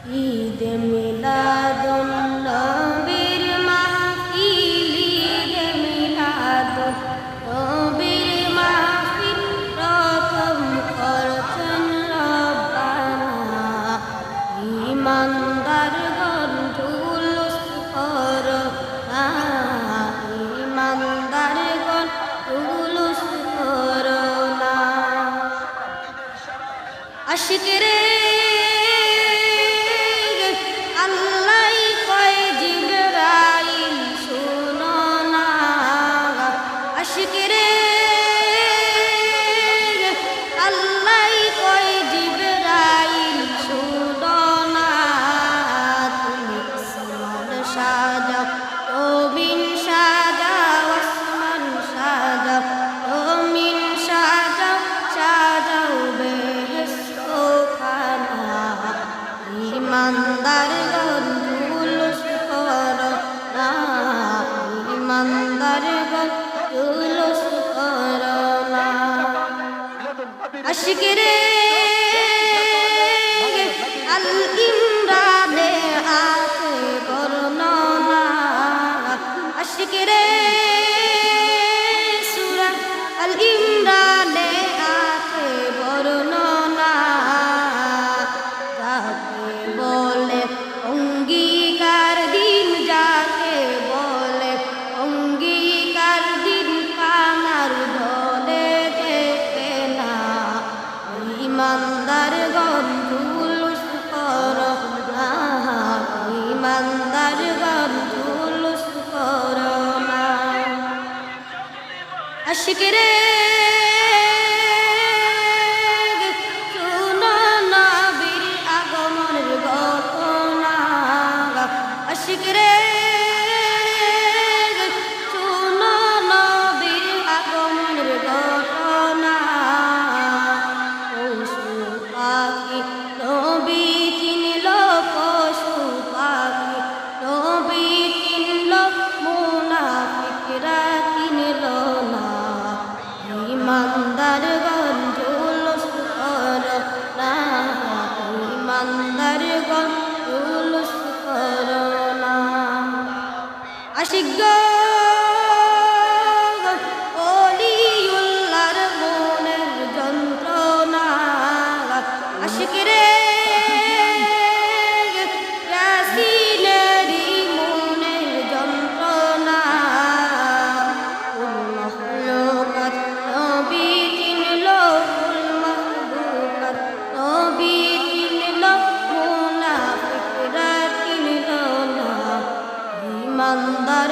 ঈদ মিলাদুন নবীর মাহফিল, ঈদ মিলাদুন নবীর মাহফিল, প্রথম করছেন রব্বানা। ইমানদার গণ জুলুস করো না ইমানদার গণ জুলুস করো না আশিকরে আল্লাহ ইমানদার জুলুস করো না ইমানদার জুলুস করো না। আশিকরে আল ইমানদার গন্ধুলুস কর ইমানদার গন্ধুলুস কর আশিকরে আশিকরে ইমানদার গঞ্জুলস কর না। আশিক অলিউল্লার মনের যন্ত্রণা। আশিক ইমানদার